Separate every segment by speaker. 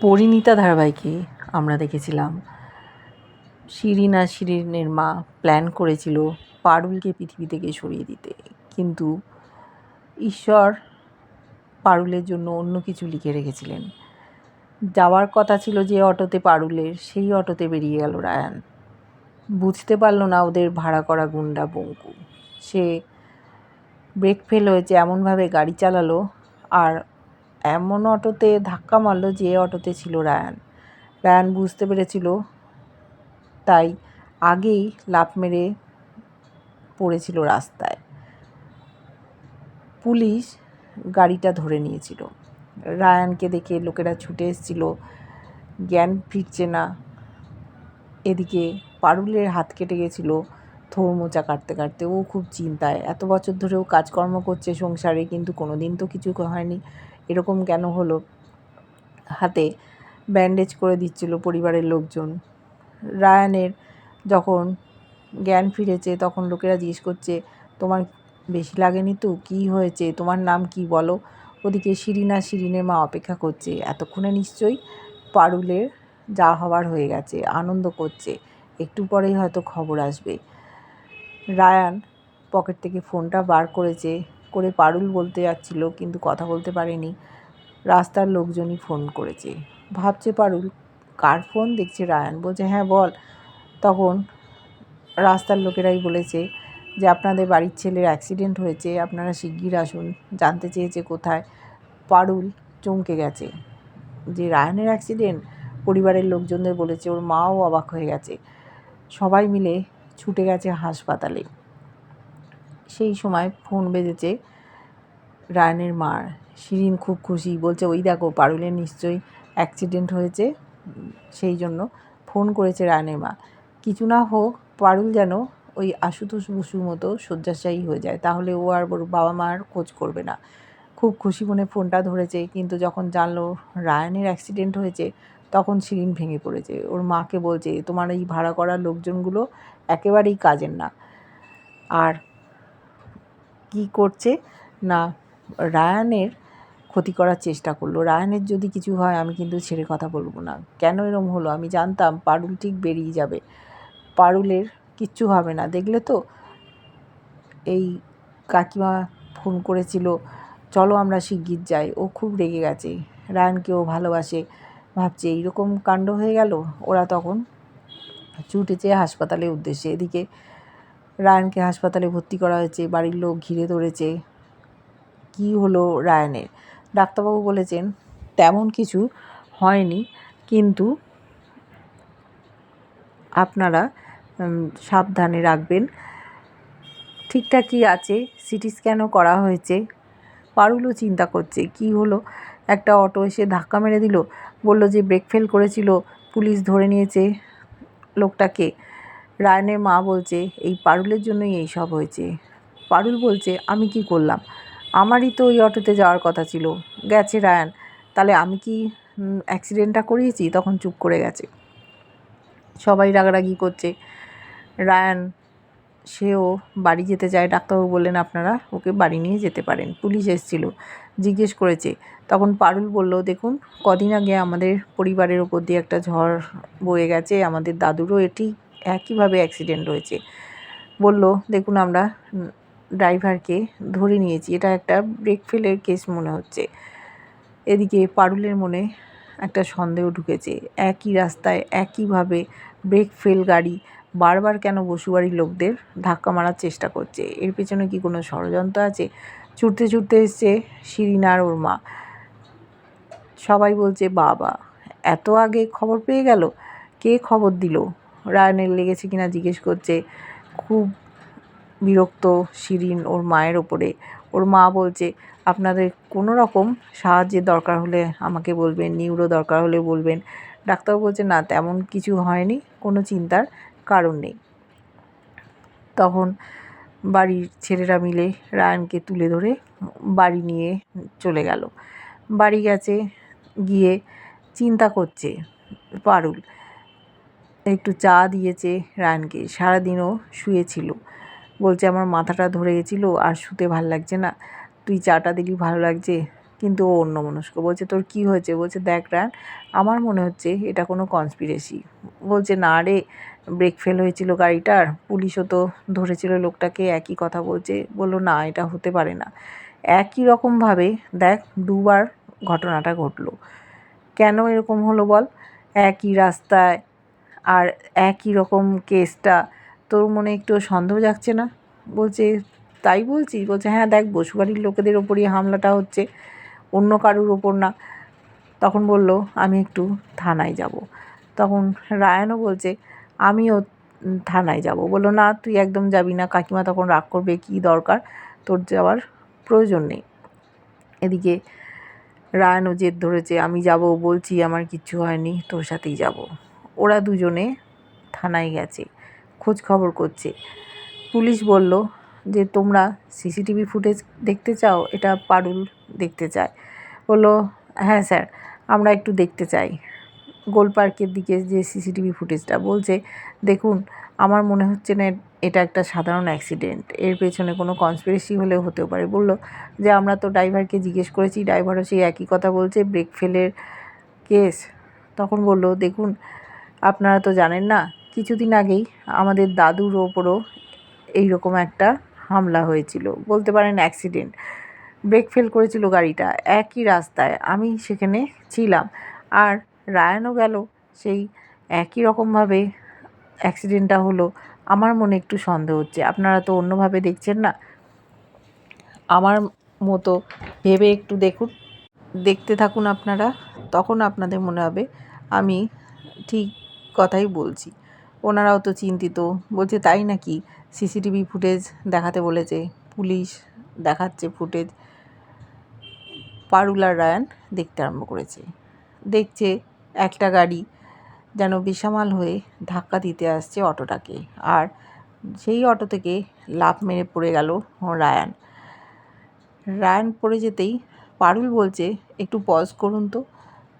Speaker 1: পরিণীতা ধারাবাহিকে আমরা দেখেছিলাম। শিরিন আর শিরিনের মা প্ল্যান করেছিল পারুলকে পৃথিবী থেকে সরিয়ে দিতে। কিন্তু ঈশ্বর পারুলের জন্য অন্য কিছু লিখে রেখেছিলেন। যাওয়ার কথা ছিল যে অটোতে পারুলের, সেই অটোতে বেরিয়ে গেল রায়ান। বুঝতে পারল না ওদের ভাড়া করা গুন্ডা বঙ্কু। সে ব্রেক ফেল হয়েছে, এমনভাবে গাড়ি চালালো, আর এমন অটোতে ধাক্কা মারলো যে অটোতে ছিল রায়ান। রায়ান বুঝতে পেরেছিল, তাই আগেই লাফ মেরে পড়েছিল রাস্তায়। পুলিশ গাড়িটা ধরে নিয়েছিল। রায়ানকে দেখে লোকেরা ছুটে এসেছিল। জ্ঞান ফিরছে না। এদিকে পারুলের হাত কেটে গেছিল থোর মোচা কাটতে কাটতে। ও খুব চিন্তায়। এত বছর ধরেও কাজকর্ম করছে সংসারে, কিন্তু কোনো দিন তো কিছু হয়নি। এরকম কেন হলো? হাতে ব্যান্ডেজ করে দিচ্ছিল পরিবারের লোকজন। রায়ানের যখন জ্ঞান ফিরেছে, তখন লোকেরা জিজ্ঞেস করছে, তোমার বেশি লাগেনি তো? কী হয়েছে? তোমার নাম কি বলো? ওদিকে শিরিনা শিরিনের মা অপেক্ষা করছে, এতক্ষণে নিশ্চয়ই পারুলের যা হওয়ার হয়ে গেছে, আনন্দ করছে। একটু পরেই হয়তো খবর আসবে। রায়ান পকেট থেকে ফোনটা বার করেছে করে পারুল বলতে যাচ্ছিল, কিন্তু কথা বলতে পারেনি। রাস্তার লোকজনই ফোন করেছে। ভাবছে পারুল, কার ফোন? দেখছে রায়ান। বলছে হ্যাঁ বল। তখন রাস্তার লোকেরাই বলেছে যে, আপনাদের বাড়ির ছেলের অ্যাক্সিডেন্ট হয়েছে। আপনারা শিগগির আসুন। জানতে চেয়েছে কোথায়। পারুল চমকে গেছে। যে, রায়ানের অ্যাক্সিডেন্ট? পরিবারের লোকজনদের বলেছে, ওর মাও অবাক হয়ে গেছে। সবাই মিলে ছুটে গেছে হাসপাতালে। সেই সময় ফোন বেজেছে রায়ানের মার। শিরিন খুব খুশি, বলছে, ওই দেখো, পারুলের নিশ্চয়ই অ্যাক্সিডেন্ট হয়েছে। সেই জন্য ফোন করেছে রায়ানের মা। কিছু না হোক, পারুল যেন ওই আশুতোষ বসুর মতো শয্যাশায়ী হয়ে যায়। তাহলে ও আর বাবা মার খোঁজ করবে না। খুব খুশি মনে ফোনটা ধরেছে, কিন্তু যখন জানলো রায়ানের অ্যাক্সিডেন্ট হয়েছে, তখন শিরিন ভেঙে পড়েছে। ওর মাকে বলছে, তোমার এই ভাড়া করা লোকজনগুলো একেবারেই কাজের না। আর কি করছে? না, রায়ানের ক্ষতি করার চেষ্টা করল। রায়ানের যদি কিছু হয়, আমি কিন্তু ছেড়ে কথা বলব না। কেন এরম হলো? আমি জানতাম পারুল ঠিক বেরিয়ে যাবে। পারুলের কিচ্ছু হবে না। দেখলে তো? এই কাকিমা ফোন করেছিল, চলো আমরা শিগগির যাই। ও খুব রেগে গেছে। রায়ানকেও ভালোবাসে। ভাবছে, এইরকম কাণ্ড হয়ে গেল? ওরা তখন ছুটেছে হাসপাতালের উদ্দেশ্যে। এদিকে রায়ানকে হাসপাতালে ভর্তি করা হয়েছে, বাড়ির লোক ঘিরে ধরেছে। কি হলো রায়ানের? ডাক্তারবাবু বলেছেন, তেমন কিছু হয়নি, কিন্তু আপনারা সাবধানে রাখবেন। ঠিকঠাকই আছে? সিটি স্ক্যানও করা হয়েছে। পারুলও চিন্তা করছে, কি হলো? একটা অটো এসে ধাক্কা মেরে দিল, বলল যে ব্রেক ফেল করেছিল, পুলিশ ধরে নিয়েছে। লোকটাকে রায়নের মা বলছে, এই পারুলের জন্যই এই সব হয়েছে। পারুল বলছে, আমি কি করলাম? আমারই তো ওই অটোতে যাওয়ার কথা ছিল। গেছে রায়ান। তাহলে আমি কি অ্যাক্সিডেন্টটা করিয়েছি? তখন চুপ করে গেছে। সবাই রাগারাগি করছে। রায়ান, সেও বাড়ি যেতে চায়। ডাক্তারবাবু বললেন, আপনারা ওকে বাড়ি নিয়ে যেতে পারেন। পুলিশ এসেছিল, জিজ্ঞেস করেছে। তখন পারুল বলল, দেখুন, কদিন আগে আমাদের পরিবারের ওপর দিয়ে একটা ঝড় বয়ে গেছে। আমাদের দাদুরও এটি একইভাবে অ্যাক্সিডেন্ট হয়েছে বলল, দেখুন আমরা ড্রাইভারকে ধরে নিয়েছি। এটা একটা ব্রেক ফেলের কেস মনে হচ্ছে। এদিকে পারুলের মনে একটা সন্দেহ ঢুকেছে। একই রাস্তায় একইভাবে ব্রেক ফেল গাড়ি বারবার কেন বসুবাড়ির লোকদের ধাক্কা মারার চেষ্টা করছে? এর পেছনে কি কোনো ষড়যন্ত্র আছে? ছুটতে ছুটতে এসছে শিরিনার ওর মা। সবাই বলছে, বাবা, এত আগে খবর পেয়ে গেল? কে খবর দিল? রায়নের লেগেছে কিনা জিজ্ঞেস করছে। খুব বিরক্ত শিরিন ওর মায়ের ওপরে ওর মা বলছে, আপনাদের কোনো রকম সাহায্যের দরকার হলে আমাকে বলবেন, নিউরো দরকার হলে বলবেন। ডাক্তার বলছে, না, তেমন কিছু হয়নি, কোনো চিন্তার কারণ নেই। তখন বাড়ির ছেলেরা মিলে রায়ানকে তুলে ধরে বাড়ি নিয়ে চলে গেল। বাড়ি গেছে, গিয়ে চিন্তা করছে পারুল। একটু চা দিয়েছে রায়ানকে, সারাদিনও শুয়েছিল। বলছে, আমার মাথাটা ধরে গেছিল আর শুতে ভালো লাগছে না। তুই চাটা দিলি ভালো লাগছে, কিন্তু ও অন্যমনস্ক বলছে, তোর কি হয়েছে? বলছে, দেখ রান আমার মনে হচ্ছে এটা কোনো কনস্পিরেসি বলছে, না রে ব্রেক ফেল হয়েছিল গাড়িটার, পুলিশও তো ধরেছিল লোকটাকে, একই কথা বলছে। বলল, না, এটা হতে পারে না। একই রকমভাবে, দেখ, দুবার ঘটনাটা ঘটলো। কেন এরকম হলো বল? একই রাস্তায় আর একই রকম কেসটা, তোর মনে একটু সন্দেহ যাচ্ছে না? বলছে, তাই বলছি? বলছে হ্যাঁ দেখ, বসুবাড়ির লোকেদের ওপরই হামলাটা হচ্ছে, অন্য কারুর ওপর না। তখন বলল, আমি একটু থানায় যাব। তখন রায়ানও বলছে, আমিও থানায় যাব। বলল, না, তুই একদম যাবি না, কাকিমা তখন রাগ করবে, কী দরকার? তোর যাওয়ার প্রয়োজন নেই। এদিকে রায়ানও জেদ ধরেছে, আমি যাব, বলছি, আমার কিচ্ছু হয়নি, তোর সাথেই যাব। ওরা দুজনে থানায় গেছে খোঁজ খবর করছে। পুলিশ বলল যে, তোমরা সিসিটিভি ফুটেজ দেখতে চাও? এটা পারুল দেখতে চায়। বলল হ্যাঁ স্যার, আমরা একটু দেখতে চাই। গোল পার্কের দিকে যে সিসিটিভি ফুটেজটা বলছে, দেখুন, আমার মনে হচ্ছে না এটা একটা সাধারণ অ্যাক্সিডেন্ট। এর পেছনে কোনো কনস্পিরেসি হলেও হতেও পারে। বলল যে, আমরা তো ড্রাইভারকে জিজ্ঞেস করেছি, ড্রাইভারও সেই একই কথা বলছে, ব্রেক ফেলের কেস। তখন বলল, দেখুন আপনারা তো জানেন না, কিছুদিন আগেই আমাদের দাদুর ওপরও এইরকম একটা হামলা হয়েছিল, বলতে পারেন অ্যাক্সিডেন্ট ব্রেক ফেল করেছিল গাড়িটা, একই রাস্তায় আমি সেখানে ছিলাম। আর রায়ানও গেল, সেই একই রকমভাবে অ্যাক্সিডেন্টটা হলো, আমার মনে একটু সন্দেহ হচ্ছে। আপনারা তো অন্যভাবে দেখছেন না। আমার মতো ভেবে একটু দেখুন, দেখতে থাকুন আপনারা, তখন আপনাদের মনে হবে, আমি ঠিক কথাই বলছি। ওনারাও তো চিন্তিত। বলছে, তাই নাকি? সিসিটিভি ফুটেজ দেখাতে বলেছে। পুলিশ দেখাচ্ছে ফুটেজ। পারুলার রায়ান দেখতে আরম্ভ করেছে। দেখছে একটা গাড়ি যেন বেসামাল হয়ে ধাক্কা দিতে আসছে অটোটাকে। আর সেই অটো থেকে লাফ মেরে পড়ে গেল রায়ান। রায়ান পড়ে যেতেই পারুল বলছে, একটু পজ করুন তো।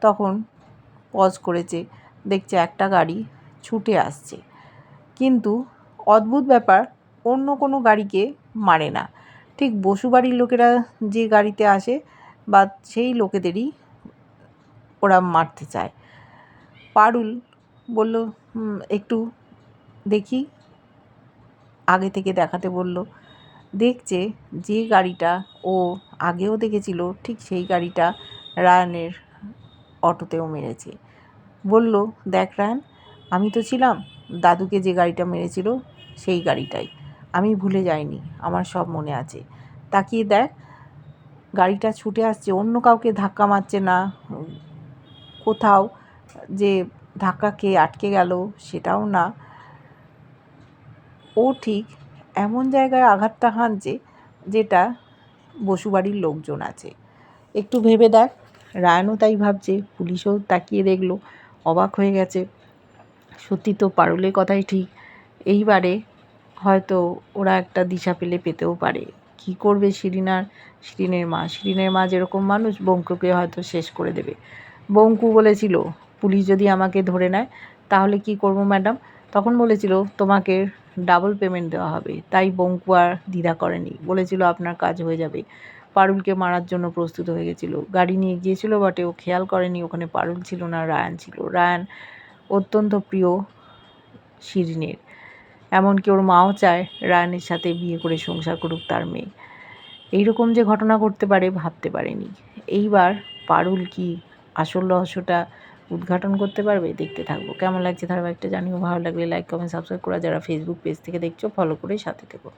Speaker 1: তখন পজ করেছে। দেখছে একটা গাড়ি ছুটে আসছে। কিন্তু অদ্ভুত ব্যাপার, অন্য কোনো গাড়িকে মারে না। ঠিক বসুবাড়ির লোকেরা যে গাড়িতে আসে বা সেই লোকেদেরই ওরা মারতে চায়। পারুল বলল একটু দেখি। আগে থেকে দেখাতে বলল, দেখছে যে গাড়িটা ও আগেও দেখেছিল, ঠিক সেই গাড়িটা রায়ানের অটোতেও মেরেছে। বলল, দেখ রায়ান, আমি তো ছিলাম, দাদুকে যে গাড়িটা মেরেছিল সেই গাড়িটাই। আমি ভুলে যাইনি, আমার সব মনে আছে। তাকিয়ে দেখ, গাড়িটা ছুটে আসছে, অন্য কাউকে ধাক্কা মারছে না। কোথাও যে ধাক্কা খেয়ে আটকে গেল সেটাও না। ও ঠিক এমন জায়গায় আঘাতটা হানছে যেটা বসুবাড়ির লোকজন আছে। একটু ভেবে দেখ, রায়নও তাই ভাবছে, পুলিশও তাকিয়ে দেখল অবাক হয়ে গেছে। সত্যি তো পারুলের কথাই ঠিক। এইবারে হয়তো ওরা একটা দিশা পেলে পেতেও পারে। কি করবে শিরিনার শিরিনের মা। শিরিনের মা যেরকম মানুষ, বঙ্কুকে হয়তো শেষ করে দেবে। বঙ্কু বলেছিল, পুলিশ যদি আমাকে ধরে নেয়, তাহলে কি করব ম্যাডাম? তখন বলেছিল, তোমাকে ডাবল পেমেন্ট দেওয়া হবে। তাই বঙ্কু আর দ্বিধা করেনি। বলেছিল, আপনার কাজ হয়ে যাবে। পারুলকে মারার জন্য প্রস্তুত হয়ে গেছিল। গাড়ি নিয়ে গিয়েছিল বটে ও খেয়াল করেনি, ওখানে পারুল ছিল না, রায়ান ছিল। রায়ান অত্যন্ত প্রিয় শিরিনের। এমনকি ওর মাও চায় রায়ানের সাথে বিয়ে করে সংসার করুক তার মেয়ে। এইরকম যে ঘটনা ঘটতে পারে, ভাবতে পারেনি। এইবার পারুল কি আসল রহস্যটা উদ্ঘাটন করতে পারবে, দেখতে থাকব। কেমন লাগছে ধারাবাহিকটা জানিও। ভালো লাগলে লাইক কমেন্ট সাবস্ক্রাইব করা, যারা ফেসবুক পেজ থেকে দেখছ ফলো করে সাথে থেকো।